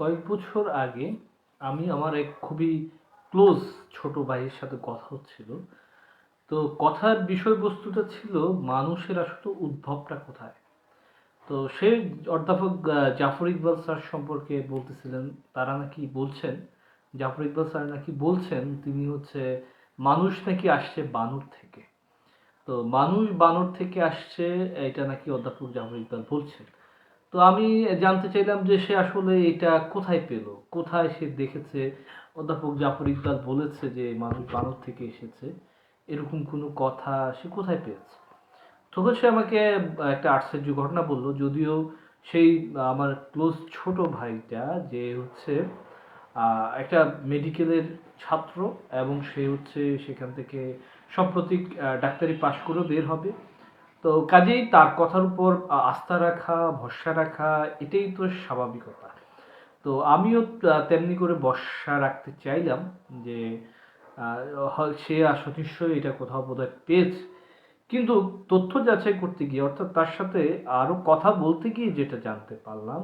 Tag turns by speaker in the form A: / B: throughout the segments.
A: কয়েক বছর আগে আমি আমার এক খুবই ক্লোজ ছোট ভাইয়ের সাথে কথা হচ্ছিল। তো কথার বিষয়বস্তুটা ছিল মানুষের আসলে উদ্ভবটা কোথায়? তো সে অধ্যাপক জাফর ইকবাল স্যার সম্পর্কে বলতেছিলেন, তারা নাকি বলছেন, জাফর ইকবাল স্যার নাকি বলছেন, তিনি হচ্ছে মানুষ নাকি আসছে বানর থেকে। তো মানুষ বানর থেকে আসছে, এটা নাকি অধ্যাপক জাফর ইকবাল বলছেন। তো আমি জানতে চাইলাম যে সে আসলে এটা কোথায় পেল? কোথায় সে দেখেছে? অধ্যাপক জাফর ইকবাল বলেছে যে মানুষ বানর থেকে এসেছে। এরকম কোনো কথা সে কোথায় পেয়েছে? তখন সে আমাকে একটা আশ্চর্য ঘটনা বলল, যদিও সেই আমার ক্লোজ ছোট ভাইটা যে হচ্ছে একটা মেডিকেলের ছাত্র এবং সে হচ্ছে সেখান থেকে সম্প্রতি ডাক্তারি পাশ করেও বের হবে। তো কাজেই তার কথার উপর আস্থা রাখা, ভরসা রাখা, এটাই তো স্বাভাবিকতা। তো আমিও তেমনি করে ভরসা রাখতে চাইলাম যে সে আসলে এটা কোথাও বোধহয় পেয়েছে। কিন্তু তথ্য যাচাই করতে গিয়ে, অর্থাৎ তার সাথে আরও কথা বলতে গিয়ে যেটা জানতে পারলাম,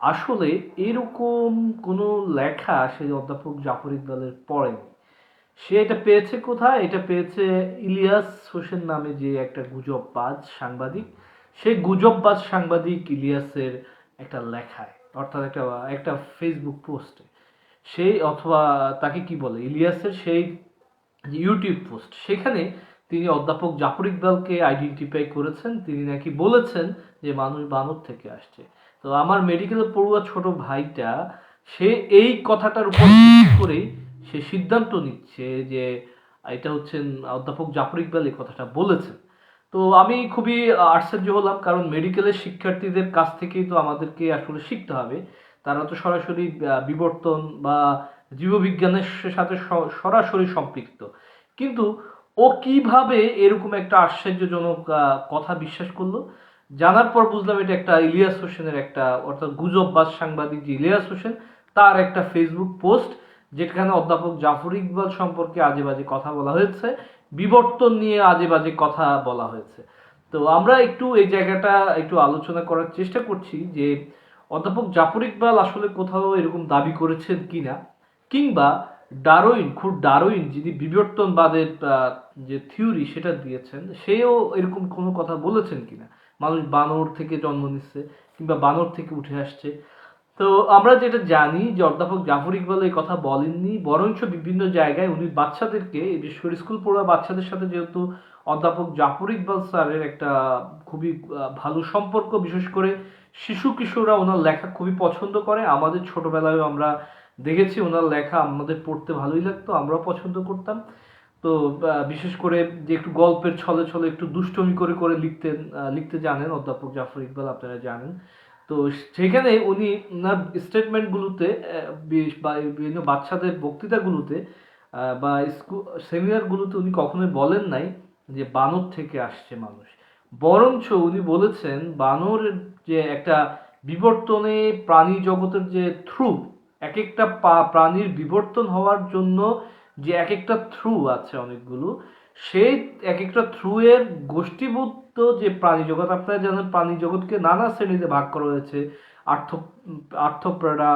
A: আসলে এরকম কোনো লেখা সেই অধ্যাপক জাফর ইকবালের পড়েনি। সে এটা পেয়েছে কোথায়? এটা পেয়েছে ইলিয়াস হোসেন নামে যে একটা গুজববাজ সাংবাদিক। সেই গুজববাজ সাংবাদিক ইলিয়াসের একটা লেখায়, অর্থাৎ একটা একটা ফেসবুক পোস্টে সেই অথবা তাকে কি বলে? ইলিয়াসের সেই ইউটিউব পোস্ট সেখানে তিনি অধ্যাপক জাফর ইকবালকে আইডেন্টিফাই করেছেন। তিনি নাকি বলেছেন যে মানুষ বানর থেকে আসছে। তো আমার মেডিকেলে পড়ুয়া ছোট ভাইটা, সে এই কথাটার উপর করেই সে সিদ্ধান্ত নিচ্ছে যে এটা হচ্ছেন অধ্যাপক জাফর ইকবাল এই কথাটা বলেছেন। তো আমি খুবই আশ্চর্য হলাম, কারণ মেডিকেলের শিক্ষার্থীদের কাছ থেকেই তো আমাদেরকে আসলে শিখতে হবে। তারা তো সরাসরি বিবর্তন বা জীববিজ্ঞানের সাথে সরাসরি সম্পৃক্ত। কিন্তু ও কীভাবে এরকম একটা আশ্চর্যজনক কথা বিশ্বাস করল? জানার পর বুঝলাম এটা একটা ইলিয়াস হোসেনের একটা, অর্থাৎ গুজববাজ সাংবাদিক যে ইলিয়াস হোসেন, তার একটা ফেসবুক পোস্ট যেখানে অধ্যাপক জাফর ইকবাল সম্পর্কে আজে বাজে কথা বলা হয়েছে, বিবর্তন নিয়ে আজে বাজে কথা বলা হয়েছে। তো আমরা একটু এই জায়গাটা একটু আলোচনা করার চেষ্টা করছি যে অধ্যাপক জাফর ইকবাল আসলে কোথাও এরকম দাবি করেছেন কি না কিংবা ডারোইন খুব ডারউইন যিনি বিবর্তনবাদের যে থিওরি সেটা দিয়েছেন, সেও এরকম কোনো কথা বলেছেন কিনা? মানুষ বানর থেকে জন্ম নিচ্ছে কিংবা বানর থেকে উঠে আসছে। তো আমরা যেটা জানি যে অধ্যাপক জাফর ইকবাল এই কথা বলেননি, বরঞ্চ বিভিন্ন জায়গায় উনি বাচ্চাদেরকে বিশেষ করে স্কুল পড়া বাচ্চাদের সাথে যেহেতু অধ্যাপক জাফর ইকবাল স্যারের একটা খুবই ভালো সম্পর্ক, বিশেষ করে শিশু কিশোররা ওনার লেখা খুবই পছন্দ করে। আমাদের ছোটবেলায় আমরা দেখেছি ওনার লেখা আমাদের পড়তে ভালোই লাগতো, আমরাও পছন্দ করতাম। তো বিশেষ করে যে একটু গল্পের ছলে ছলে একটু দুষ্টমি করে করে লিখতেন লিখতে জানেন অধ্যাপক জাফর ইকবাল, আপনারা জানেন। তো সেখানে উনি ওনার স্টেটমেন্টগুলোতে বা বিভিন্ন বাচ্চাদের বক্তৃতাগুলোতে বা স্কুল সেমিনারগুলোতে উনি কখনোই বলেন নাই যে বানর থেকে আসছে মানুষ। বরঞ্চ উনি বলেছেন বানরের যে একটা বিবর্তনে প্রাণী জগতের যে থ্রু এক একটা প্রাণীর বিবর্তন হওয়ার জন্য যে এক একটা থ্রু আছে অনেকগুলো, সেই এক একটা থ্রু এর গোষ্ঠীবদ্ধ যে প্রাণী জগৎ, আপনারা জানেন প্রাণী জগৎকে নানা শ্রেণীতে ভাগ করা হয়েছে। আর্থ আর্থপ্রেডা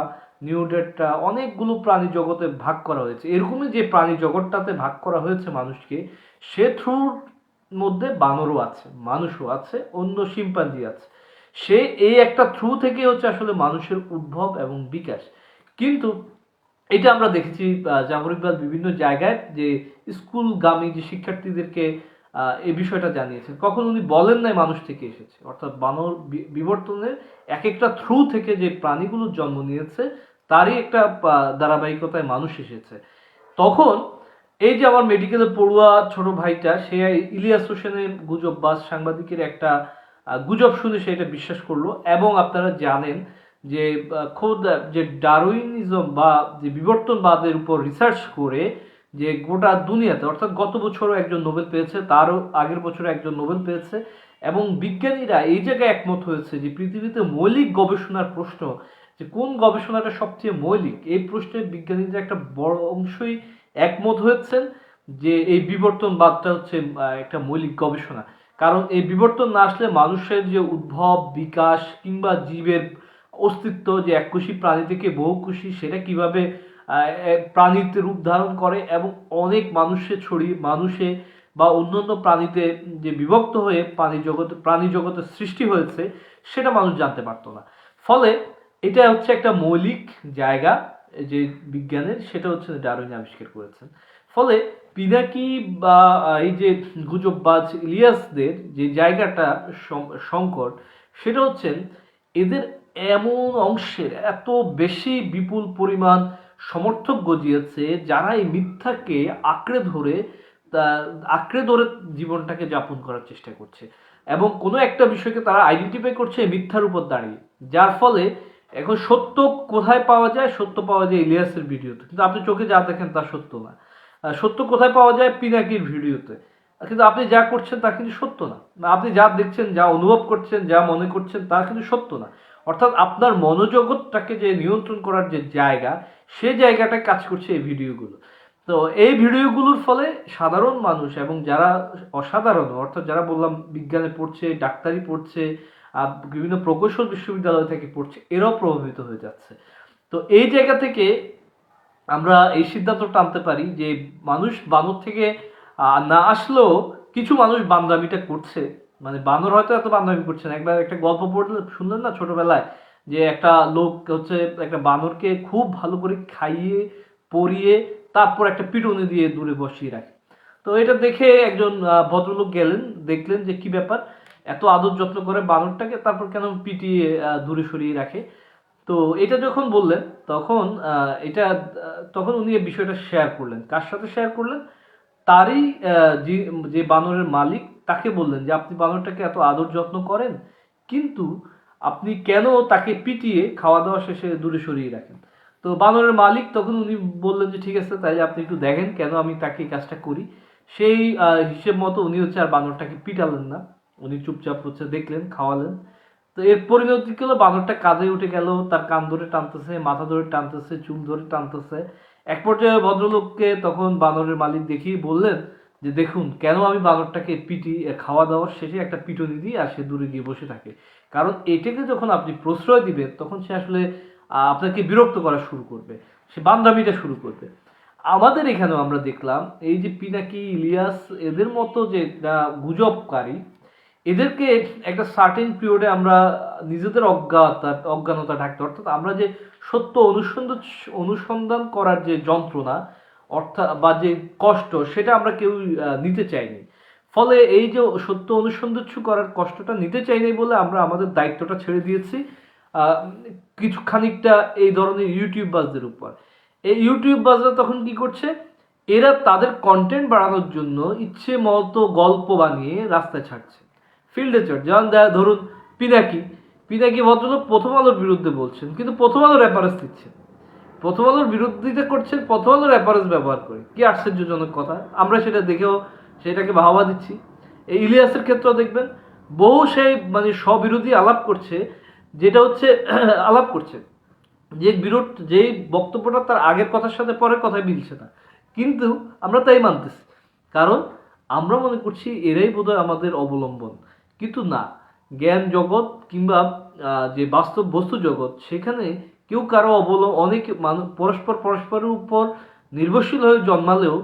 A: নিউডেটটা অনেকগুলো প্রাণী জগতে ভাগ করা হয়েছে। এরকমই যে প্রাণী জগৎটাতে ভাগ করা হয়েছে মানুষকে সে থ্রুর মধ্যে বানরও আছে, মানুষও আছে, অন্য শিম্পাঞ্জি আছে। সে এই একটা থ্রু থেকে হচ্ছে আসলে মানুষের উদ্ভব এবং বিকাশ। কিন্তু এটা আমরা দেখেছি জাফর ইকবাল বিভিন্ন জায়গায় যে স্কুলগামী যে শিক্ষার্থীদেরকে এই বিষয়টা জানিয়েছেন। কখন উনি বলেন নাই মানুষ থেকে এসেছে? অর্থাৎ বানর বিবর্তনের এক একটা থ্রু থেকে যে প্রাণীগুলোর জন্ম নিয়েছে, তারই একটা ধারাবাহিকতায় মানুষ এসেছে। তখন এই যে আমার মেডিকেলে পড়ুয়া ছোট ভাইটা, সে ইলিয়াস হোসেনের গুজববাজ সাংবাদিকের একটা গুজব শুনে সে এটা বিশ্বাস করল এবং আপনারা জানেন যে খোদ যে ডারুইনিজম বা যে বিবর্তনবাদের উপর রিসার্চ করে যে গোটা দুনিয়াতে, অর্থাৎ গত বছরও একজন নোবেল পেয়েছে, তারও আগের বছরও একজন নোবেল পেয়েছে, এবং বিজ্ঞানীরা এই জায়গায় একমত হয়েছে যে পৃথিবীতে মৌলিক গবেষণার প্রশ্ন, যে কোন গবেষণাটা সবচেয়ে মৌলিক, এই প্রশ্নে বিজ্ঞানীদের একটা বড় অংশই একমত হয়েছেন যে এই বিবর্তনবাদটা হচ্ছে একটা মৌলিক গবেষণা। কারণ এই বিবর্তন না আসলে মানুষের যে উদ্ভব, বিকাশ কিংবা জীবের অস্তিত্ব যে এককোষী প্রাণী থেকে বহুকোষী, সেটা কীভাবে প্রাণীতে রূপ ধারণ করে এবং অনেক মানুষে ছড়িয়ে, মানুষে বা অন্যান্য প্রাণীতে যে বিভক্ত হয়ে প্রাণী জগতে, প্রাণী জগতের সৃষ্টি হয়েছে, সেটা মানুষ জানতে পারতো না। ফলে এটা হচ্ছে একটা মৌলিক জায়গা যে বিজ্ঞানের, সেটা হচ্ছে ডারউইন আবিষ্কার করেছেন। ফলে পিনাকি বা এই যে গুজববাজ ইলিয়াসদের যে জায়গাটা সংকট, সেটা হচ্ছেন এদের এমন অংশের এত বেশি বিপুল পরিমাণ সমর্থক গজিয়েছে যারা এই মিথ্যাকে আঁকড়ে ধরে আঁকড়ে ধরে জীবনটাকে যাপন করার চেষ্টা করছে। এবং কোনো একটা বিষয়কে তারা আইডেন্টিফাই করছে মিথ্যার উপর দাঁড়িয়ে। যার ফলে এখন সত্য কোথায় পাওয়া যায় সত্য পাওয়া যায় ইলিয়াসের ভিডিওতে। কিন্তু আপনি চোখে যা দেখেন তা সত্য না। সত্য কোথায় পাওয়া যায়? পিনাকির ভিডিওতে। কিন্তু আপনি যা করছেন তা কিন্তু সত্য না, আপনি যা দেখছেন যা অনুভব করছেন যা মনে করছেন তা কিন্তু সত্য না। অর্থাৎ আপনার মনোজগৎটাকে যে নিয়ন্ত্রণ করার যে জায়গা, সে জায়গাটায় কাজ করছে এই ভিডিওগুলো। তো এই ভিডিওগুলোর ফলে সাধারণ মানুষ এবং যারা অসাধারণ, অর্থাৎ যারা বললাম বিজ্ঞানে পড়ছে, ডাক্তারি পড়ছে বিভিন্ন প্রকৌশল বিশ্ববিদ্যালয় থেকে পড়ছে, এরাও প্রভাবিত হয়ে যাচ্ছে। তো এই জায়গা থেকে আমরা এই সিদ্ধান্ত টানতে পারি যে মানুষ বানর থেকে না আসলেও কিছু মানুষ বান্দামিটা করছে। মানে বানর হয়তো এত বান্দামি করছে না। একবার একটা গল্প পড়লে শুনলেন না ছোটবেলায়? যে একটা লোক হচ্ছে একটা বানরকে খুব ভালো করে খাইয়ে, পরিয়ে তারপর একটা পিটুনি দিয়ে দূরে বসিয়ে রাখে। তো এটা দেখে একজন ভদ্রলোক গেলেন, দেখলেন যে কি ব্যাপার? এত আদর যত্ন করে বানরটাকে তারপর কেন পিটিয়ে দূরে সরিয়ে রাখে? তো এটা যখন বললেন, তখন এটা তখন উনি এই বিষয়টা শেয়ার করলেন। কার সাথে শেয়ার করলেন? তারই যে বানরের মালিক তাকে বললেন যে, আপনি বানরটাকে এত আদর যত্ন করেন, কিন্তু আপনি কেন তাকে পিটিয়ে খাওয়া দাওয়া শেষে দূরে সরিয়ে রাখেন? তো বানরের মালিক তখন উনি বললেন যে, ঠিক আছে তাই আপনি একটু দেখেন কেন আমি তাকে কাজটা করি। সেই হিসেব মতো উনি হচ্ছে আর বানরটাকে পিটালেন না। উনি চুপচাপ হচ্ছে দেখলেন, খাওয়ালেন। তো এর পরিণতি হলো? বানরটা কাঁধে উঠে গেল, তার কান ধরে টানতেছে, মাথা ধরে টানতেছে, চুল ধরে টানতেছে। এক পর্যায়ে ভদ্রলোককে তখন বানরের মালিক দেখিয়ে বললেন যে দেখুন, কেন আমি বানরটাকে পিটি খাওয়া দাওয়ার শেষে একটা পিটনি দিই আর সে দূরে গিয়ে বসে থাকে? কারণ এটাকে যখন আপনি প্রশ্রয় দিবেন, তখন সে আসলে আপনাকে বিরক্ত করা শুরু করবে। সে বান্দামিটা শুরু করবে। আমাদের এখানেও আমরা দেখলাম, এই যে পিনাকি, ইলিয়াস, এদের মতো যে গুজবকারী, এদেরকে একটা সার্টেন পিরিয়ডে আমরা নিজেদের অজ্ঞাতা, অজ্ঞানতা ঢাকতে অর্থাৎ আমরা যে সত্য অনুসন্ধান অনুসন্ধান করার যে যন্ত্রণা অর্থাৎ, বা যে কষ্ট, সেটা আমরা কেউ নিতে চাইনি। ফলে এই যে সত্য অনুসন্ধান করার কষ্টটা নিতে চাইনি বলে আমরা আমাদের দায়িত্বটা ছেড়ে দিয়েছি কিছু খানিকটা এই ধরনের ইউটিউব বাজদের উপর। এই ইউটিউব বাজরা তখন কি করছে? এরা তাদের কন্টেন্ট বাড়ানোর জন্য ইচ্ছে মতো গল্প বানিয়ে রাস্তায় ছাড়ছে। ফিল্ডে চড় যেমন ধরুন, পিনাকি। পিনাকি ভদ্রলোক প্রথম আলোর বিরুদ্ধে বলছেন, কিন্তু প্রথম আলোর রেফারেন্স দিচ্ছেন প্রথম আলোর বিরোধিতা করছেন প্রথম আলোর রেফারেন্স ব্যবহার করে। কি আশ্চর্যজনক কথা। আমরা সেটা দেখেও সেটাকে বাহবা দিচ্ছি। এই ইলিয়াসের ক্ষেত্রেও দেখবেন, বহু সেই মানে স্ববিরোধী আলাপ করছে, যেটা হচ্ছে আলাপ করছে। যে বিরোধ, যেই বক্তব্যটা তার আগের কথার সাথে পরের কথায় মিলছে না। কিন্তু আমরা তাই মানতেছি। কারণ আমরা মনে করছি এরাই বোধহয় আমাদের অবলম্বন। কিন্তু না, জ্ঞান জগৎ কিংবা যে বাস্তব বস্তু জগৎ, সেখানে কেউ কারও অবলম্বন অনেক মানুষ পরস্পর পরস্পরের উপর নির্ভরশীল হয়ে জন্মালেও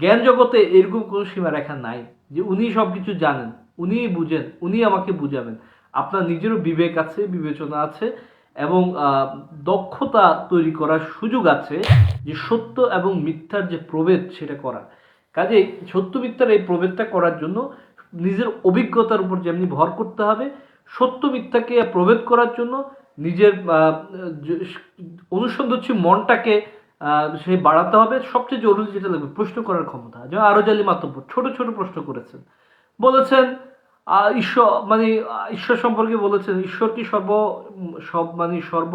A: জ্ঞান জগতে এরকম কোনো সীমারেখা নাই যে উনি সব কিছু জানেন, উনিই বুঝেন উনি আমাকে বুঝাবেন। আপনার নিজেরও বিবেক আছে, বিবেচনা আছে এবং দক্ষতা তৈরি করার সুযোগ আছে যে সত্য এবং মিথ্যার যে প্রভেদ সেটা করার। কাজেই সত্য মিথ্যার এই প্রভেদটা করার জন্য নিজের অভিজ্ঞতার উপর যেমনি ভর করতে হবে, সত্য মিথ্যাকে প্রভেদ করার জন্য নিজের অনুসন্ধানশীল মনটাকে সে বাড়াতে হবে। সবচেয়ে জরুরি যেটা লাগবে, প্রশ্ন করার ক্ষমতা। যেমন আরও জালি মাতব্য ছোট ছোট প্রশ্ন করেছেন। বলেছেন ঈশ্বর মানে ঈশ্বর সম্পর্কে বলেছেন, ঈশ্বর কি সর্ব, সব মানে সর্ব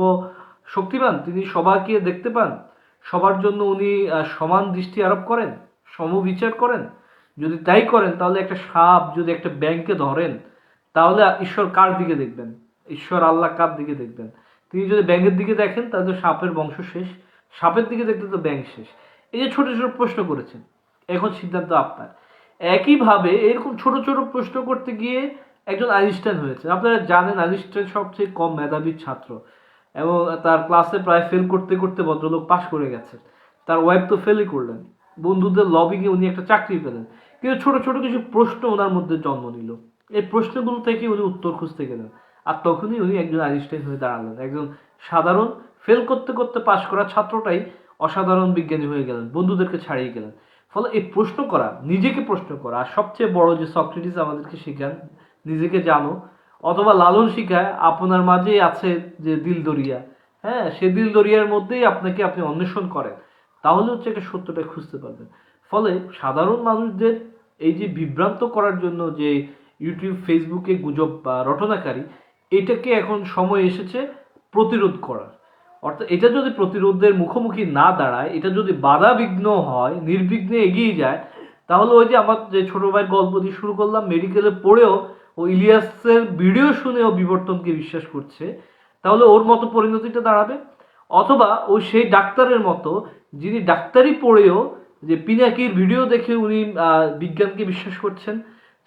A: শক্তিমান? তিনি সবাইকে দেখতে পান। সবার জন্য উনি সমান দৃষ্টি আরোপ করেন, সমবিচার করেন। যদি তাই করেন, তাহলে একটা সাপ যদি একটা ব্যাংকে ধরেন, তাহলে ঈশ্বর কার দিকে দেখবেন? ঈশ্বর আল্লাহ কার দিকে দেখবেন? তিনি যদি ব্যাংকের দিকে দেখেন, তাহলে তো সাপের বংশ শেষ। সাপের দিকে দেখলে তো ব্যাংক শেষ। এই যে ছোট ছোট প্রশ্ন করেছেন, এখন সিদ্ধান্ত আপনার। একইভাবে এরকম ছোট ছোট প্রশ্ন করতে গিয়ে একজন আইনস্টাইন হয়েছে আপনারা জানেন আইনস্টাইন সবচেয়ে কম মেধাবী ছাত্র এবং তার ক্লাসে প্রায় ফেল করতে করতে ভদ্রলোক পাশ করে গেছেন। তার ওয়াইফ তো ফেলই করলেন। বন্ধুদের লবিংয়ে উনি একটা চাকরি পেলেন। কিন্তু ছোট ছোট কিছু প্রশ্ন ওনার মধ্যে জন্ম নিল। এই প্রশ্নগুলো থেকে উনি উত্তর খুঁজতে গেলেন। আর তখনই উনি একজন আইনস্টাইন হয়ে দাঁড়ালেন। একজন সাধারণ ফেল করতে করতে পাশ করা ছাত্রটাই অসাধারণ বিজ্ঞানী হয়ে গেলেন, বন্ধুদেরকে ছাড়িয়ে গেলেন। ফলে এই প্রশ্ন করা, নিজেকে প্রশ্ন করা, আর সবচেয়ে বড় যে সক্রেটিস আমাদেরকে শেখান, নিজেকে জানো, অথবা লালন শিখায়, আপনার মাঝেই আছে যে দিল দরিয়া। হ্যাঁ সে দিল দরিয়ার মধ্যেই আপনাকে আপনি অন্বেষণ করেন। তাহলে হচ্ছে একটা সত্যটা খুঁজতে পারবেন। ফলে সাধারণ মানুষদের এই যে বিভ্রান্ত করার জন্য যে ইউটিউব ফেসবুকে গুজব বা রটনাকারী এটাকে এখন সময় এসেছে প্রতিরোধ করার। অর্থাৎ এটা যদি প্রতিরোধের মুখোমুখি না দাঁড়ায়, এটা যদি বাধা বিঘ্ন হয়, নির্বিঘ্নে এগিয়ে যায়, তাহলে ওই যে আমার যে ছোট ভাইয়ের গল্প দিয়ে শুরু করলাম মেডিকেলে পড়েও ও ইলিয়াসের ভিডিও শুনেও বিবর্তনকে বিশ্বাস করছে, তাহলে ওর মতো পরিণতিটা দাঁড়াবে। অথবা ও সেই ডাক্তারের মতো, যিনি ডাক্তারি পড়েও যে পিনাকির ভিডিও দেখে উনি বিজ্ঞানকে বিশ্বাস করছেন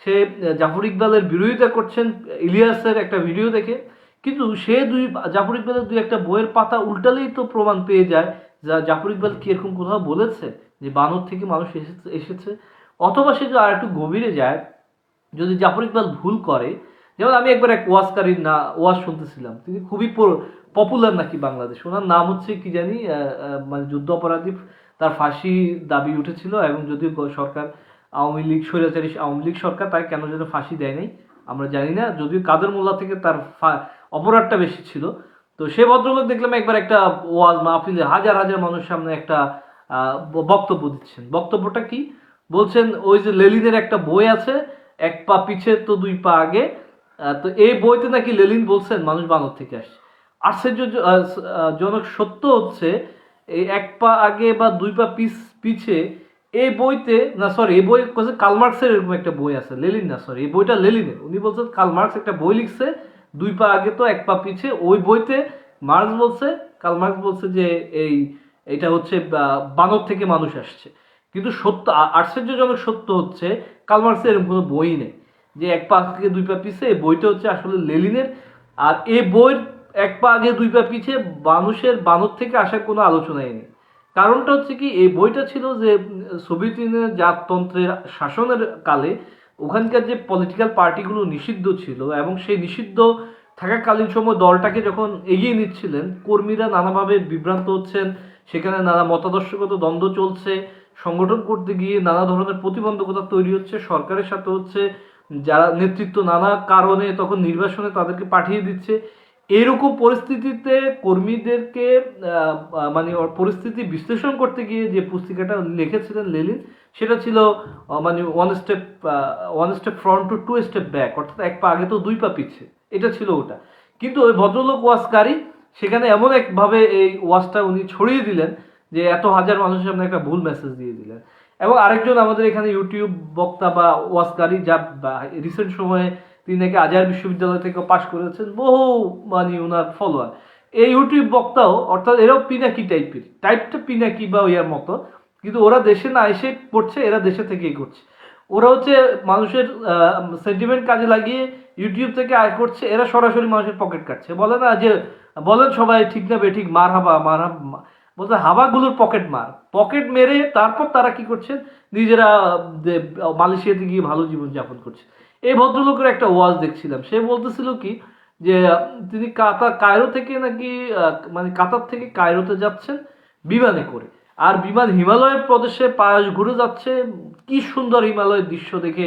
A: সে জাফর ইকবালের বিরোধিতা করছেন ইলিয়াসের একটা ভিডিও দেখে। কিন্তু সে দুই, জাফর ইকবালের দুই একটা বইয়ের পাতা উল্টালেই তো প্রমাণ পেয়ে যায় যা জাফর ইকবাল কি এরকম কোথাও বলেছে, যে বানর থেকে মানুষ এসেছে এসেছে। অথবা সে যদি আর একটু গভীরে যায়, যদি জাফর ইকবাল ভুল করে, যেমন আমি একবার এক ওয়াজকারীর না, ওয়াজ শুনতেছিলাম, তিনি খুবই পপুলার নাকি বাংলাদেশ। ওনার নাম হচ্ছে কি জানি মানে যুদ্ধ অপরাধী তার ফাঁসি দাবি উঠেছিল এবং যদিও সরকার আওয়ামী লীগ, স্বৈরাচারী আওয়ামী লীগ সরকার তাকে কেন যেন ফাঁসি দেয় নাই? আমরা জানি না। যদিও কাদের মোল্লা থেকে তার অপরাধটা বেশি ছিল। তো সে ভদ্রলোক দেখলাম একবার একটা ওয়াজ মাহফিলে হাজার হাজার মানুষের সামনে একটা বক্তব্য দিচ্ছেন। বক্তব্যটা কি? বলছেন, ওই যে লেলিনের একটা বই আছে, এক পা পিছে তো দুই পা আগে। তো এই বইতে নাকি লেলিন বলছেন, মানুষ বানর থেকে আসছে। আশ্চর্য জনক সত্য হচ্ছে, এই এক পা আগে বা দুই পা পিছ, পিছে এই বইতে, না সরি এই বই বলছে কালমার্কসের এরকম একটা বই আছে লেলিন না সরি এই বইটা লেলিনের উনি বলছেন কালমার্কস একটা বই লিখছে, দুই পা আগে তো, এক পা পিছে। ওই বইতে মার্কস বলছে কালমার্কস বলছে যে এই, এটা হচ্ছে বানর থেকে মানুষ আসছে। কিন্তু সত্য আশ্চর্যজনক সত্য হচ্ছে কালমার্কসের এরকম কোনো বই নেই। যে এক পা থেকে দুই পা পিছে, এই বইটা হচ্ছে আসলে লেলিনের আর এই বইয়ের এক পা আগে, দুই পা পিছে, মানুষের বানর থেকে আসার কোনো আলোচনাই নেই। কারণটা হচ্ছে কি, এই বইটা ছিল যে, সোভিয়েত ইউনিয়নের জাততন্ত্রের শাসনের কালে ওখানকার যে পলিটিক্যাল পার্টিগুলো নিষিদ্ধ ছিল এবং সেই নিষিদ্ধ থাকাকালীন সময় দলটাকে যখন এগিয়ে নিচ্ছিলেন, কর্মীরা নানাভাবে বিভ্রান্ত হচ্ছেন, সেখানে নানা মতাদর্শগত দ্বন্দ্ব চলছে, সংগঠন করতে গিয়ে নানা ধরনের প্রতিবন্ধকতা তৈরি হচ্ছে, সরকারের সাথে হচ্ছে, যারা নেতৃত্ব নানা কারণে তখন নির্বাসনে তাদেরকে পাঠিয়ে দিচ্ছে এরকম পরিস্থিতিতে কর্মীদেরকে মানে পরিস্থিতি বিশ্লেষণ করতে গিয়ে যে পুস্তিকাটা লিখেছিলেন লেলিন, সেটা ছিল মানে one step one step front two two step back অর্থাৎ এক পা আগে তো দুই পা পিছে। এটা ছিল ওটা। কিন্তু ওই ভদ্রলোক ওয়াজকারী সেখানে এমন একভাবে এই ওয়াজটা উনি ছড়িয়ে দিলেন যে এত হাজার মানুষের সামনে একটা ভুল মেসেজ দিয়ে দিলেন। এবং আরেকজন আমাদের এখানে ইউটিউব বক্তা বা ওয়াজকারী যা রিসেন্ট সময়ে তিনি নাকি আজহার বিশ্ববিদ্যালয় থেকে পাশ করেছেন, বহু মানে ওনার ফলোয়ার এই ইউটিউব বক্তাও, অর্থাৎ এরাও পিনাকি টাইপের টাইপটা পিনাকি বা ইয়ার মতো, কিন্তু ওরা দেশে না এসে করছে এরা দেশে থেকেই করছে। ওরা হচ্ছে মানুষের সেন্টিমেন্ট কাজে লাগিয়ে ইউটিউব থেকে আয় করছে, এরা সরাসরি মানুষের পকেট কাটছে। বলে না যে, বলেন সবাই ঠিক না বে ঠিক মার হাবা মার হাবা বলতে হাবাগুলোর পকেট মার। পকেট মেরে তারপর তারা কি করছে? নিজেরা মালয়েশিয়াতে গিয়ে ভালো জীবনযাপন করছে। এই ভদ্রলোকের একটা ওয়াজ দেখছিলাম। সে বলতেছিল কি যে, তিনি কাতার কায়রো থেকে নাকি মানে কাতার থেকে কায়রোতে যাচ্ছেন বিমানে করে। আর বিমান হিমালয়ের প্রদেশে পাশ ঘুরে যাচ্ছে, কি সুন্দর হিমালয়ের দৃশ্য দেখে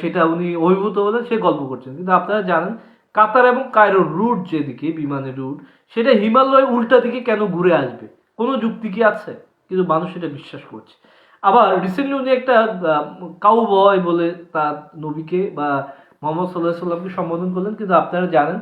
A: সেটা উনি অভিভূত হলে সে গল্প করছেন। কিন্তু আপনারা জানেন, কাতার এবং কায়রোর রুট যেদিকে, বিমানের রুট, সেটা হিমালয় উল্টা দিকে কেন ঘুরে আসবে? কোনো যুক্তি কি আছে? কিন্তু মানুষ এটা বিশ্বাস করছে। আবার রিসেন্টলি উনি একটা কাউ বয় বলে তার নবীকে বা মোহাম্মদ সাল্লাহ সাল্লামকে সম্বোধন করলেন। কিন্তু আপনারা জানেন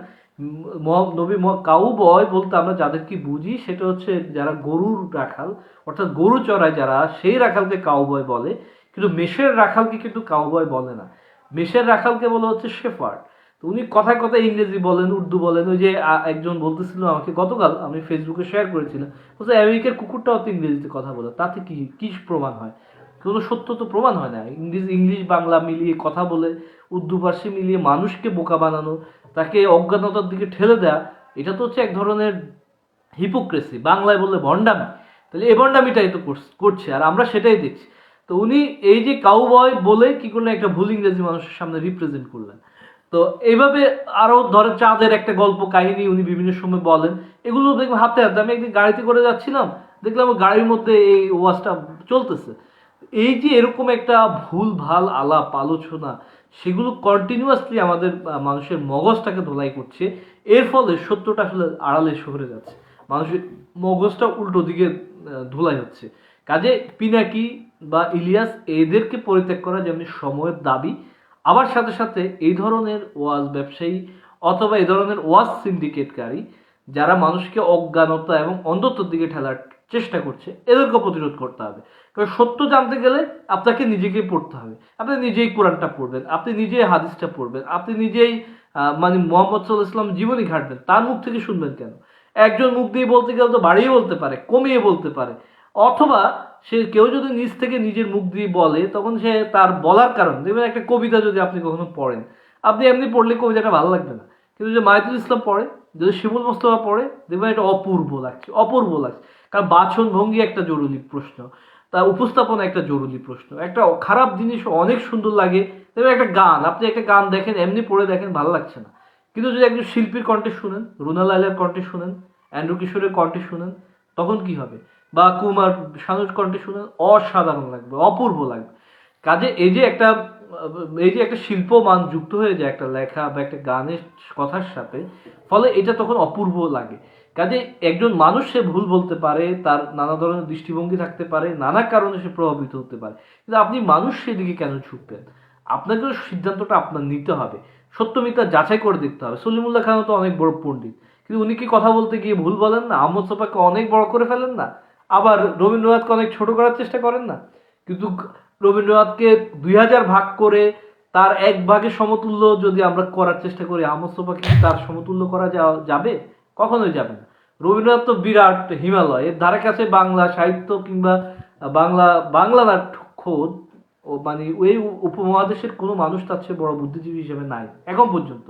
A: নবী কাউ বয় বলতে আমরা যাদেরকে বুঝি, সেটা হচ্ছে যারা গরুর রাখাল, অর্থাৎ গরু চড়ায় যারা, সেই রাখালকে কাউ বয় বলে। কিন্তু মেষের রাখালকে কিন্তু কাউ বয় বলে না। মেষের রাখালকে বলা হচ্ছে শেফার্ড তো উনি কথায় কথায় ইংরেজি বলেন, উর্দু বলেন, ওই যে একজন বলতেছিল আমাকে, গতকাল আমি ফেসবুকে শেয়ার করেছিলাম। বলছে, আমেরিকার কুকুরটাও তো ইংরেজিতে কথা বলে, তাতে কি কি প্রমাণ হয়? কোনো সত্য তো প্রমাণ হয় না। ইংলিশ ইংলিশ, বাংলা মিলিয়ে কথা বলে, উর্দু পার্সি মিলিয়ে মানুষকে বোকা বানানো, তাকে অজ্ঞানতার দিকে ঠেলে দেয়া, এটা তো হচ্ছে এক ধরনের হিপোক্রেসি বাংলায় বললে ভণ্ডামি। তাহলে এ ভণ্ডামিটাই তো করছ- করছে, আর আমরা সেটাই দেখছি। তো উনি এই যে কাউবয় বলে কি করলেন একটা ভুল ইংরেজি মানুষের সামনে রিপ্রেজেন্ট করলেন। তো এইভাবে আরও ধরেন চাঁদের একটা গল্প, কাহিনী উনি বিভিন্ন সময় বলেন। এগুলো দেখবেন হাতে হাতে। আমি একদিন গাড়িতে করে যাচ্ছিলাম, দেখলাম গাড়ির মধ্যে এই ওয়াজটা চলতেছে। এই যে এরকম একটা ভুল, ভালো, আলাপ, আলোচনা, সেগুলো কন্টিনিউয়াসলি আমাদের মানুষের মগজটাকে ধোলাই করছে। এর ফলে সত্যটা আসলে আড়ালে সরে যাচ্ছে। মানুষের মগজটা উল্টো দিকে ধোলাই হচ্ছে। কাজে পিনাকি বা ইলিয়াস এদেরকে পরিত্যাগ করা যেমনি সময়ের দাবি আবার সাথে সাথে এই ধরনের ওয়াজ ব্যবসায়ী অথবা এই ধরনের ওয়াজ সিন্ডিকেটকারী যারা মানুষকে অজ্ঞানতা এবং অন্ধত্বর দিকে ঠেলার চেষ্টা করছে, এদেরকে প্রতিরোধ করতে হবে। কারণ সত্য জানতে গেলে আপনাকে নিজেকেই পড়তে হবে। আপনি নিজেই কোরআনটা পড়বেন, আপনি নিজেই হাদিসটা পড়বেন, আপনি নিজেই মানে মোহাম্মদ সাল্লাহ ইসলাম জীবনী ঘাটবেন, তার মুখ থেকে শুনবেন কেন? একজন মুখ দিয়ে বলতে গেলে তো বাড়িয়ে বলতে পারে, কমিয়ে বলতে পারে। অথবা সে কেউ যদি নিজ থেকে নিজের মুখ দিয়ে বলে, তখন সে তার বলার কারণ। দেখবেন একটা কবিতা যদি আপনি কখনো পড়েন, আপনি এমনি পড়লে কবিতাটা ভালো লাগবে না। কিন্তু যে মাহিদুল ইসলাম পড়ে, যদি শিমুল মোস্তফা পড়ে, দেখবেন এটা অপূর্ব লাগছে অপূর্ব লাগছে। কারণ বাছন ভঙ্গি একটা জরুরি প্রশ্ন, তার উপস্থাপনা একটা জরুরি প্রশ্ন। একটা খারাপ জিনিস অনেক সুন্দর লাগে, দেখবেন একটা গান, আপনি একটা গান দেখেন, এমনি পড়ে দেখেন, ভালো লাগছে না। কিন্তু যদি একজন শিল্পীর কণ্ঠে শুনেন, রুনা লাইলার কণ্ঠে শুনেন, অ্যান্ড্রু কিশোরের কণ্ঠে শুনেন, তখন কি হবে? বা কুমার শানুর কণ্ঠে শুনেন অসাধারণ লাগবে, অপূর্ব লাগবে। কাজে এই যে একটা, এই যে একটা শিল্প মান যুক্ত হয়ে যায় একটা লেখা বা একটা গানের কথার সাথে, ফলে এটা তখন অপূর্ব লাগে। কাজে একজন মানুষ সে ভুল বলতে পারে, তার নানা ধরনের দৃষ্টিভঙ্গি থাকতে পারে, নানা কারণে সে প্রভাবিত হতে পারে। কিন্তু আপনি মানুষ সেদিকে কেন ঝুঁকবেন আপনাকে সিদ্ধান্তটা আপনার নিতে হবে। সত্য মিথ্যা যাচাই করে দেখতে হবে। সলিমুল্লাহ খানও তো অনেক বড় পণ্ডিত। কিন্তু উনি কি কথা বলতে গিয়ে ভুল বলেন না? আহমদ সোফাকে অনেক বড় করে ফেলেন না? আবার রবীন্দ্রনাথকে অনেক ছোট করার চেষ্টা করেন না। কিন্তু রবীন্দ্রনাথকে দুই হাজার ভাগ করে তার এক ভাগের সমতুল্য যদি আমরা করার চেষ্টা করি আহমদ সোফাকে তার সমতুল্য করা যাবে? কখনোই যাবে না। রবীন্দ্রনাথ তো বিরাট হিমালয়। এর ধারে কাছে বাংলা সাহিত্য কিংবা বাংলা বাংলা না, খোদ, ও মানে ওই উপমহাদেশের কোনো মানুষ তার চেয়ে বড় বুদ্ধিজীবী হিসেবে নাই, এখন পর্যন্ত।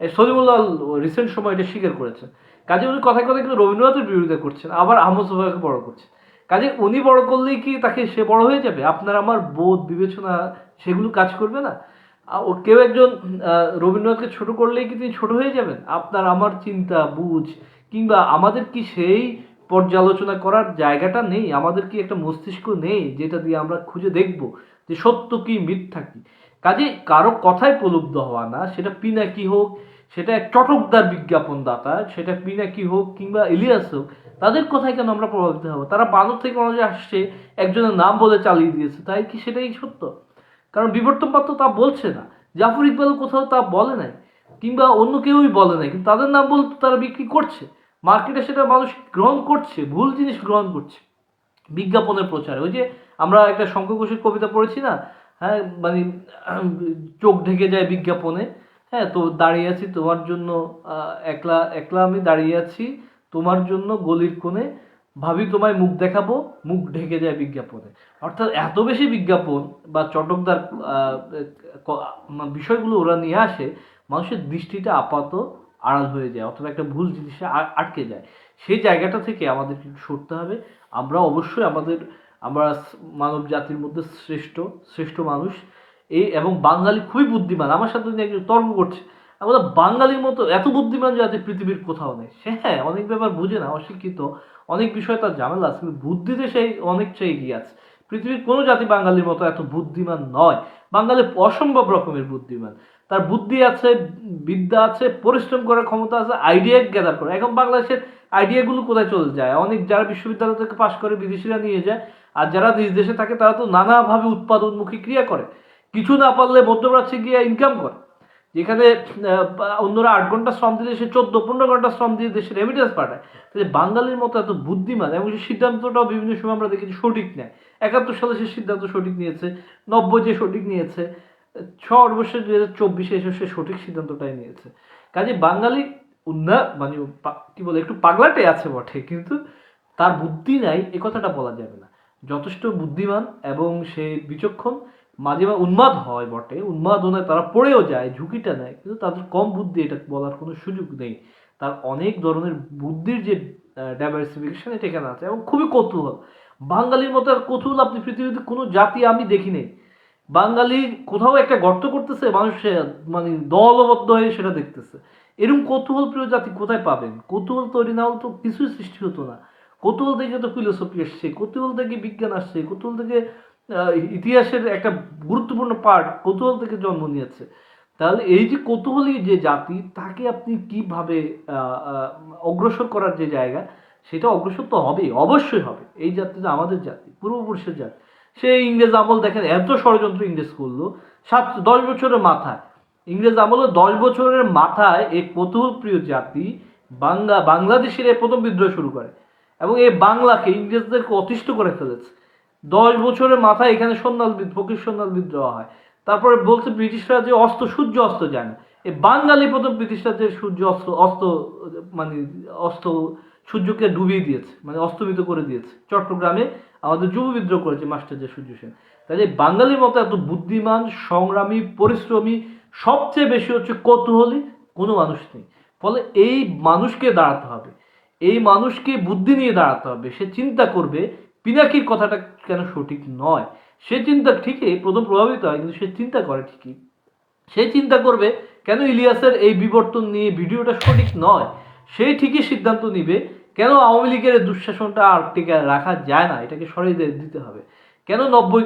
A: এই সলিমুল্লাহ রিসেন্ট সময় এটা স্বীকার করেছেন। কাজে উনি কথায় কথায় কিন্তু রবীন্দ্রনাথের বিরোধিতা করছেন, আবার আহমদ সোফাকে বড় করছেন। কাজে উনি বড় করলেই কি তাকে সে বড় হয়ে যাবে? আপনার আমার বোধ, বিবেচনা, সেগুলো কাজ করবে না? কেউ একজন রবীন্দ্রনাথকে ছোট করলেই কি তিনি ছোট হয়ে যাবেন? আপনার আমার চিন্তা, বুঝ, কিংবা আমাদের কি সেই পর্যালোচনা করার জায়গাটা নেই? আমাদের কি একটা মস্তিষ্ক নেই যেটা দিয়ে আমরা খুঁজে দেখব যে সত্য কি, মিথ্যা কি? কাজে কারও কথায় প্রলুব্ধ হওয়া না, সেটা পিনাকি হোক সেটা এক চটকদার বিজ্ঞাপনদাতা, সেটা পিনাকি হোক কিংবা ইলিয়াস হোক, তাদের কথায় কেন আমরা প্রভাবিত হব? তারা বানর থেকে মানুষ আসছে, একজনের নাম বলে চালিয়ে দিয়েছে, তাই কি সেটাই সত্য? কারণ বিবর্তনবাদ তো বলছে না। জাফর ইকবাল কোথাও তা বলে নাই, কিংবা অন্য কেউই বলে নাই, কিন্তু তাদের নাম বলতে তারা বিক্রি করছে। মার্কেটে সেটা মানুষ গ্রহণ করছে, ভুল জিনিস গ্রহণ করছে। বিজ্ঞাপনের প্রচারে। ওই যে আমরা একটা শঙ্খ ঘোষের কবিতা পড়েছি না? হ্যাঁ মানে চোখ ঢেকে যায় বিজ্ঞাপনে। হ্যাঁ তো দাঁড়িয়ে আছি তোমার জন্য একলা একলা আমি দাঁড়িয়ে আছি, তোমার জন্য গলির কোণে। ভাবি তোমায় মুখ দেখাবো, মুখ ঢেকে যায় বিজ্ঞাপনে। অর্থাৎ এত বেশি বিজ্ঞাপন বা চটকদার বিষয়গুলো ওরা নিয়ে আসে, মানুষের দৃষ্টিটা আপাত আড়াল হয়ে যায় অথবা একটা ভুল জিনিসে আটকে যায়। সেই জায়গাটা থেকে আমাদের কিন্তু সরতে হবে। আমরা অবশ্যই আমাদের, আমরা মানব জাতির মধ্যে শ্রেষ্ঠ শ্রেষ্ঠ মানুষ। এই এবং বাঙালি খুবই বুদ্ধিমান, আমার সাথে একজন তর্ক করছে। আমরা বাঙালির মতো এত বুদ্ধিমান জাতি পৃথিবীর কোথাও নেই। সে হ্যাঁ অনেক ব্যাপার বুঝে না, অশিক্ষিত, অনেক বিষয় তার ঝামেলা আছে, কিন্তু বুদ্ধিতে সেই অনেক চেয়ে এগিয়ে আছে। পৃথিবীর কোনো জাতি বাঙালির মতো এত বুদ্ধিমান নয়। বাঙালি অসম্ভব রকমের বুদ্ধিমান। তার বুদ্ধি আছে, বিদ্যা আছে, পরিশ্রম করার ক্ষমতা আছে আইডিয়া গ্যাদার করে। এখন বাংলাদেশের আইডিয়াগুলো কোথায় চলে যায়? অনেক যারা বিশ্ববিদ্যালয় থেকে পাশ করে বিদেশিরা নিয়ে যায়, আর যারা নিজ দেশে থাকে, তারা তো নানাভাবে উৎপাদনমুখী ক্রিয়া করে। কিছু না পারলে মধ্যপ্রাচ্যে গিয়ে ইনকাম করে। যেখানে অন্যরা আট ঘণ্টা শ্রম দিলে সে চোদ্দ, পনেরো ঘণ্টা শ্রম দিয়ে দেশে রেমিটেন্স পাঠায়। তাহলে বাঙালির মতো এত বুদ্ধিমান, এবং সে সিদ্ধান্তটাও বিভিন্ন সময় আমরা দেখেছি সঠিক নেয়। একাত্তর সালে সে সিদ্ধান্ত সঠিক নিয়েছে, নব্বই যে সঠিক নিয়েছে, সর্বশেষ দু হাজার চব্বিশে এসে সে সঠিক সিদ্ধান্তটাই নিয়েছে। কাজে বাঙালি উন্নয়ন মানে কি বলে, একটু পাগলাটে আছে বটে, কিন্তু তার বুদ্ধি নাই, এ কথাটা বলা যাবে না। যথেষ্ট বুদ্ধিমান, এবং সে বিচক্ষণ মাঝে মাঝে উন্মাদ হয় বটে উন্মাদনায় তারা পড়েও যায়, ঝুঁকিটা নেয়, কিন্তু তাদের কম বুদ্ধি এটা বলার কোনো সুযোগ নেই। তার অনেক ধরনের বুদ্ধির যে ডাইভার্সিফিকেশন এটা এখানে আছে এবং খুবই কৌতূহল। বাঙালির মতো আর কৌতূহল আপনি পৃথিবীতে কোনো জাতি আমি দেখি নেই। বাঙালি কোথাও একটা গর্ত করতেছে, মানুষ মানে দলবদ্ধ হয়ে সেটা দেখতেছে। এরকম কৌতূহল প্রিয় জাতি কোথায় পাবেন? কৌতূহল তৈরি না হলে তো কিছুই সৃষ্টি হতো না। কৌতূহল থেকে তো ফিলোসফি আসছে, কৌতূহল থেকে বিজ্ঞান আসছে, কৌতূহল থেকে ইতিহাসের একটা গুরুত্বপূর্ণ পার্ট কৌতূহল থেকে জন্ম নিয়েছে। তাহলে এই যে কৌতূহলী যে জাতি, তাকে আপনি কীভাবে অগ্রসর করার যে জায়গা, সেটা অগ্রসর তো হবেই, অবশ্যই হবে। এই জাতিটা আমাদের জাতি, পূর্বপুরুষের জাতি। সে ইংরেজ আমল দেখেন, এত ষড়যন্ত্র ইংরেজ করল। সাত, দশ বছরের মাথায়। ইংরেজ আমলে দশ বছরের মাথায় এই কৌতূহল প্রিয় জাতি বাংলা, বাংলাদেশের এই প্রথম বিদ্রোহ শুরু করে। এবং এই বাংলাকে ইংরেজদেরকে অতিষ্ঠ করে ফেলেছে। দশ বছরের মাথায় এখানে সন্ন্যাল ফকির সন্ন্যাল বিদ্রোহ হয়। তারপরে বলছে ব্রিটিশরা যে অস্ত, সূর্য অস্ত যায় না। এই বাঙালি প্রথম ব্রিটিশরা যে সূর্য অস্ত অস্ত্র মানে অস্ত সূর্যকে ডুবিয়ে দিয়েছে মানে অস্তমিত করে দিয়েছে। চট্টগ্রামে আমাদের যুব বিদ্রোহ করেছে মাস্টার যে সূর্য সেন। তাহলে বাঙালির মতো এত বুদ্ধিমান, সংগ্রামী, পরিশ্রমী, সবচেয়ে বেশি হচ্ছে কৌতূহলী কোনো মানুষ নেই। ফলে এই মানুষকে দাঁড়াতে হবে। এই মানুষকে বুদ্ধি নিয়ে দাঁড়াতে হবে। সে চিন্তা করবে পিনাকির কথাটা কেন সঠিক নয়? সে চিন্তা ঠিকই, প্রথম প্রভাবিত হয়, কিন্তু সে চিন্তা করে ঠিকই। সে চিন্তা করবে, কেন ইলিয়াসের এই বিবর্তন নিয়ে ভিডিওটা সঠিক নয়? সে ঠিকই সিদ্ধান্ত নিবে, কেন আওয়ামী লীগের দুঃশাসনটা আর টিকে রাখা যায় না? এটাকে সরিয়ে দিতে হবে। কেন নব্বই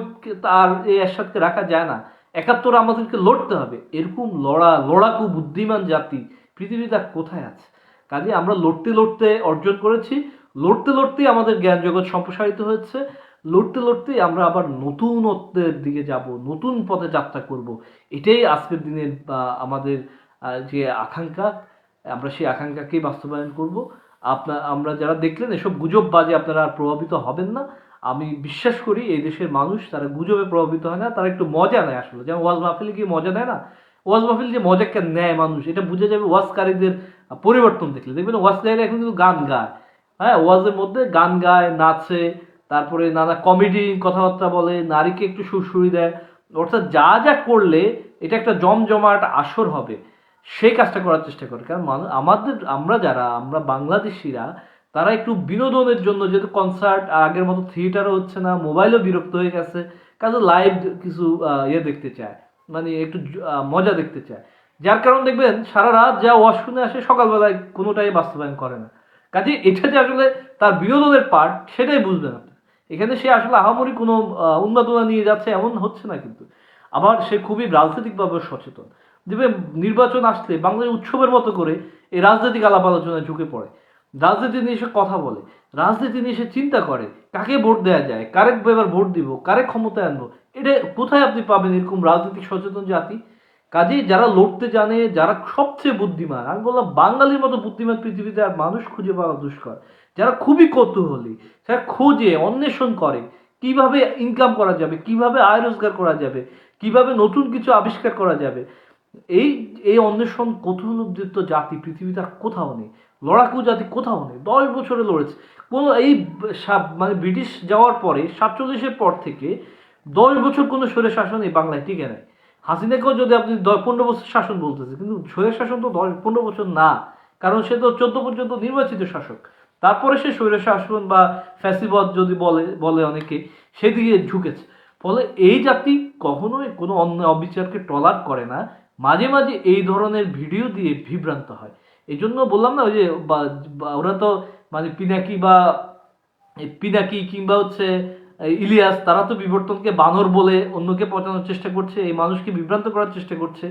A: আর এই একসাথে রাখা যায় না? একাত্তর আমাদেরকে লড়তে হবে। এরকম লড়া, লড়াকু বুদ্ধিমান জাতি পৃথিবীটা কোথায় আছে? কাজে আমরা লড়তে লড়তে অর্জন করেছি। লড়তে লড়তেই আমাদের জ্ঞান জগৎ সম্প্রসারিত হয়েছে। লড়তে লড়তেই আমরা আবার নতুনত্বের দিকে যাব, নতুন পথে যাত্রা করব। এটাই আজকের দিনের আমাদের যে আকাঙ্ক্ষা, আমরা সেই আকাঙ্ক্ষাকেই বাস্তবায়ন করব। আপনার আমরা যারা দেখলেন এসব গুজব বাজে আপনারা আর প্রভাবিত হবেন না। আমি বিশ্বাস করি এই দেশের মানুষ তারা গুজবে প্রভাবিত হয় না, তারা একটু মজা নেয় আসলে। যেমন ওয়াজ মাহফিলে গিয়ে মজা নেয় না? ওয়াজ মাহফিল যে মজা কেন নেয় মানুষ, এটা বুঝে যাবে ওয়াজকারীদের পরিবর্তন দেখলে। দেখবেন ওয়াজকারীরা এখন কিন্তু গান গায়। হ্যাঁ ওয়াজের মধ্যে গান গায়, নাচে, তারপরে নানা কমেডি কথাবার্তা বলে, নারীকে একটু সুরসুরি দেয়। অর্থাৎ যা যা করলে এটা একটা জমজমাট আসর হবে। সেই কাজটা করার চেষ্টা করে। কারণ আমাদের, আমরা যারা, আমরা বাংলাদেশিরা, তারা একটু বিনোদনের জন্য, যেহেতু কনসার্ট আগের মতো থিয়েটারও হচ্ছে না মোবাইলও বিরক্ত হয়ে গেছে, কাজে লাইভ কিছু ইয়ে দেখতে চায়। মানে একটু মজা দেখতে চায়। যার কারণ দেখবেন, সারা রাত যা ওয়াশ শুনে আসে, সকালবেলায় কোনোটাই বাস্তবায়ন করে না। কাজে এটা যে আসলে তার বিনোদনের পার্ট সেটাই বুঝবেন আপনি এখানে সে আসলে আহামরি কোনো উন্মাদনা নিয়ে যাচ্ছে এমন হচ্ছে না কিন্তু। আবার সে খুবই রাজনৈতিকভাবে সচেতন। দেখবে নির্বাচন আসলে বাংলাদেশ উৎসবের মতো করে এই রাজনৈতিক আলাপ আলোচনায় ঝুঁকে পড়ে। রাজনীতি নিয়ে সে কথা বলে। রাজনীতি নিয়ে সে চিন্তা করে কাকে ভোট দেওয়া যায়, কারে এবার ভোট দিব, কারে ক্ষমতায় আনব, এটা কোথায় আপনি পাবেন এরকম রাজনৈতিক সচেতন জাতি? কাজেই যারা লড়তে জানে, যারা সবচেয়ে বুদ্ধিমান, আমি বললাম বাঙালির মতো বুদ্ধিমান পৃথিবীতে আর মানুষ খুঁজে পাওয়া দুষ্কর। যারা খুবই কৌতূহলী, যারা খোঁজে, অন্বেষণ করে, কীভাবে ইনকাম করা যাবে, কীভাবে আয় রোজগার করা যাবে, কীভাবে নতুন কিছু আবিষ্কার করা যাবে, এই এই অন্বেষণ কৌতূহলোদ্দীপ্ত জাতি পৃথিবীতে আর কোথাও নেই। লড়াকু জাতি কোথাও নেই। দশ বছরে লড়েছে। কোনো এই মানে ব্রিটিশ যাওয়ার পরে সাতচল্লিশের পর থেকে দশ বছর কোনো সরে শাসন এই বাংলায় টিকে নেয় হাসিনাকেও যদি আপনি দশ পনেরো বছর শাসন বলতেছে কিন্তু স্বৈর শাসন তো দশ পনেরো বছর না, কারণ সে তো চোদ্দ পর্যন্ত নির্বাচিত শাসক। তারপরে সে স্বৈর শাসন বা ফ্যাসিবাদ যদি বলে বলে অনেকে সেদিকে ঝুঁকেছে। ফলে এই জাতি কখনোই কোনো অন্য অবিচারকে টলার করে না। মাঝে মাঝে এই ধরনের ভিডিও দিয়ে বিভ্রান্ত হয়। এই জন্য বললাম না, ওই যে ওরা তো মানে পিনাকি বা, পিনাকি কিংবা হচ্ছে ইলিয়াস, তারা তো বিবর্তনকে বানর বলে অন্যকে পচানোর চেষ্টা করছে, এই মানুষকে বিভ্রান্ত করার চেষ্টা করছে।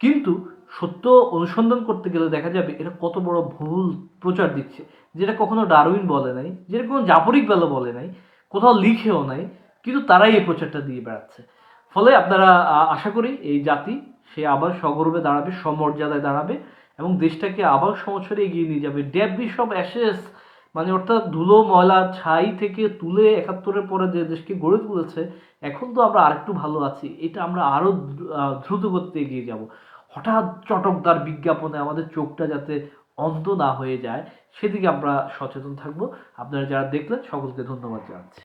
A: কিন্তু সত্য অনুসন্ধান করতে গেলে দেখা যাবে এটা কত বড় ভুল প্রচার দিচ্ছে, যেটা কখনো ডারউইন বলে নাই, যেটা কোনো জাপরিক বেলা বলে নাই, কোথাও লিখেও নাই, কিন্তু তারাই এই প্রচারটা দিয়ে বেড়াচ্ছে। ফলে আপনারা আশা করি এই জাতি, সে আবার সগর্বে দাঁড়াবে, সমর্যাদায় দাঁড়াবে এবং দেশটাকে আবার সমস্যারে এগিয়ে নিয়ে যাবে। ড্যাবি সব অ্যাশেস মানে অর্থাৎ ধুলো, ময়লা, ছাই থেকে তুলে একাত্তরের পরে যে দেশকে গড়ে তুলেছে, এখন তো আমরা আরেকটু ভালো আছি। এটা আমরা আরও দ্রুত করতে এগিয়ে যাব। হঠাৎ চটকদার বিজ্ঞাপনে আমাদের চোখটা যাতে অন্ধ না হয়ে যায়, সেদিকে আমরা সচেতন থাকব। আপনারা যারা দেখলেন, সকলকে ধন্যবাদ জানাচ্ছি।